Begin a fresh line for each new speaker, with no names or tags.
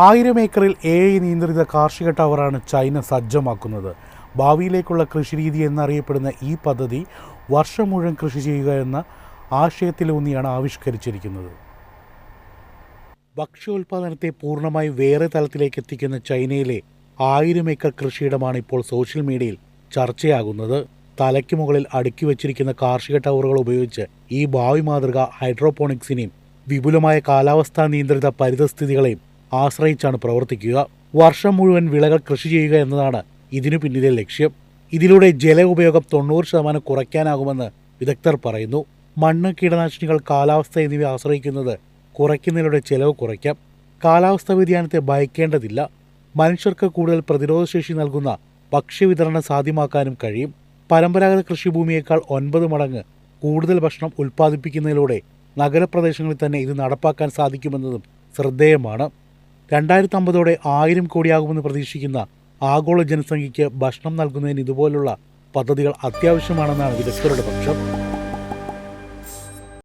ആയിരം ഏക്കറിൽ ഐ നിയന്ത്രിത കാർഷിക ടവറാണ് ചൈന സജ്ജമാക്കുന്നത്. ഭാവിയിലേക്കുള്ള കൃഷിരീതി എന്നറിയപ്പെടുന്ന ഈ പദ്ധതി വർഷം മുഴുവൻ കൃഷി ചെയ്യുക എന്ന ആശയത്തിലൂന്നിയാണ് ആവിഷ്കരിച്ചിരിക്കുന്നത്. ഭക്ഷ്യോൽപാദനത്തെ പൂർണമായി വേറെ തലത്തിലേക്ക് എത്തിക്കുന്ന ചൈനയിലെ ആയിരം ഏക്കർ കൃഷിയിടമാണ് ഇപ്പോൾ സോഷ്യൽ മീഡിയയിൽ ചർച്ചയാകുന്നത്. തലയ്ക്ക് മുകളിൽ അടുക്കി വച്ചിരിക്കുന്ന കാർഷിക ടവറുകൾ ഉപയോഗിച്ച് ഈ ഭാവി മാതൃക ഹൈഡ്രോപോണിക്സിനെയും വിപുലമായ കാലാവസ്ഥാ നിയന്ത്രിത പരിതസ്ഥിതികളെയും ആശ്രയിച്ചാണ് പ്രവർത്തിക്കുക. വർഷം മുഴുവൻ വിളകൾ കൃഷി ചെയ്യുക എന്നതാണ് ഇതിനു പിന്നിലെ ലക്ഷ്യം. ഇതിലൂടെ ജല ഉപയോഗം തൊണ്ണൂറ് ശതമാനം കുറയ്ക്കാനാകുമെന്ന് വിദഗ്ധർ പറയുന്നു. മണ്ണ് കീടനാശിനികൾ കാലാവസ്ഥ എന്നിവ ആശ്രയിക്കുന്നത് കുറയ്ക്കുന്നതിലൂടെ ചെലവ് കുറയ്ക്കാം. കാലാവസ്ഥാ വ്യതിയാനത്തെ ഭയക്കേണ്ടതില്ല. മനുഷ്യർക്ക് കൂടുതൽ പ്രതിരോധശേഷി നൽകുന്ന ഭക്ഷ്യവിതരണം സാധ്യമാക്കാനും കഴിയും. പരമ്പരാഗത കൃഷിഭൂമിയേക്കാൾ ഒൻപത് മടങ്ങ് കൂടുതൽ ഭക്ഷണം ഉൽപ്പാദിപ്പിക്കുന്നതിലൂടെ നഗരപ്രദേശങ്ങളിൽ തന്നെ ഇത് നടപ്പാക്കാൻ സാധിക്കുമെന്നതും ശ്രദ്ധേയമാണ്. രണ്ടായിരത്തി അമ്പതോടെ ആയിരം കോടിയാകുമെന്ന് പ്രതീക്ഷിക്കുന്ന ആഗോള ജനസംഖ്യയ്ക്ക് ഭക്ഷണം നൽകുന്നതിന് ഇതുപോലുള്ള പദ്ധതികൾ അത്യാവശ്യമാണെന്നാണ് വിദഗ്ധരുടെ പക്ഷം.